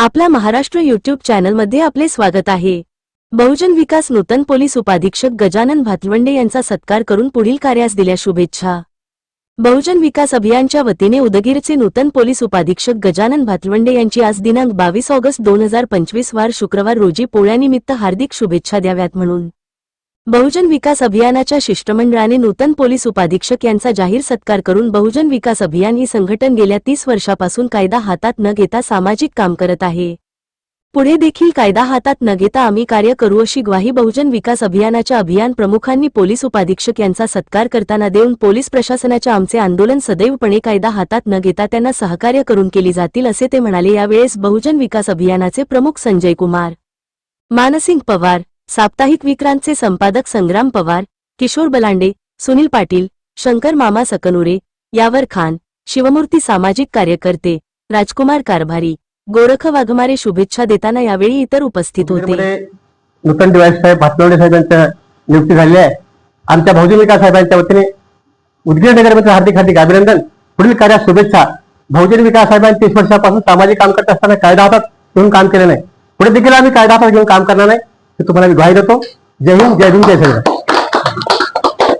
आपल्या महाराष्ट्र युट्यूब चॅनलमध्ये आपले स्वागत आहे. बहुजन विकास नूतन पोलीस उपाधीक्षक गजानन भातवंडे यांचा सत्कार करून पुढील कार्यास दिल्या शुभेच्छा. बहुजन विकास अभियानच्या वतीने उदगीरचे नूतन पोलीस उपाधीक्षक गजानन भातवंडे यांची आज दिनांक बावीस ऑगस्ट दोन हजार पंचवीस वार शुक्रवार रोजी पोळ्यानिमित्त हार्दिक शुभेच्छा द्याव्यात म्हणून. बहुजन विकास अभियानाच्या शिष्टमंडळाने नूतन पोलीस उपाधीक्षक यांचा जाहीर सत्कार करून बहुजन विकास अभियान ही संघटन गेल्या तीस वर्षापासून कायदा हातात न घेता सामाजिक काम करत आहे. पुढे देखील कायदा हातात न घेता आम्ही कार्य करू अशी ग्वाही बहुजन विकास अभियानाच्या अभियान प्रमुखांनी पोलीस उपाधीक्षक यांचा सत्कार करताना देऊन पोलीस प्रशासनाच्या आमचे आंदोलन सदैवपणे कायदा हातात न घेता त्यांना सहकार्य करून केली जातील असे ते म्हणाले. यावेळेस बहुजन विकास अभियानाचे प्रमुख संजय कुमार मानसिंग पवार साप्ताहिक विक्रांतचे संपादक संग्राम पवार किशोर बलांडे सुनील पाटील शंकर मामा सकनुरे यावर खान शिवमूर्ती सामाजिक कार्यकर्ते राजकुमार कारभारी गोरख वाघमारे शुभेच्छा देताना यावेळी इतर उपस्थित होते. नूतन दिवाळी साहेब भातनवडे साहेबांच्या नियुक्ती झाली आहे. आमच्या भाऊजी विकास साहेबांच्या वतीने उदगीर नगरमध्ये हार्दिक हार्दिक अभिनंदन. पुढील कार्यात शुभेच्छा. बहुजन विकास साहेबांनी तीस वर्षापासून सामाजिक काम करत असताना कायदा हातात घेऊन काम केलं नाही. पुढे देखील आम्ही कायदा हातात घेऊन काम करणार नाही. हे तुम्हाला मी ग्वाही देतो. जय हिंद जय हिंद जय सगळं.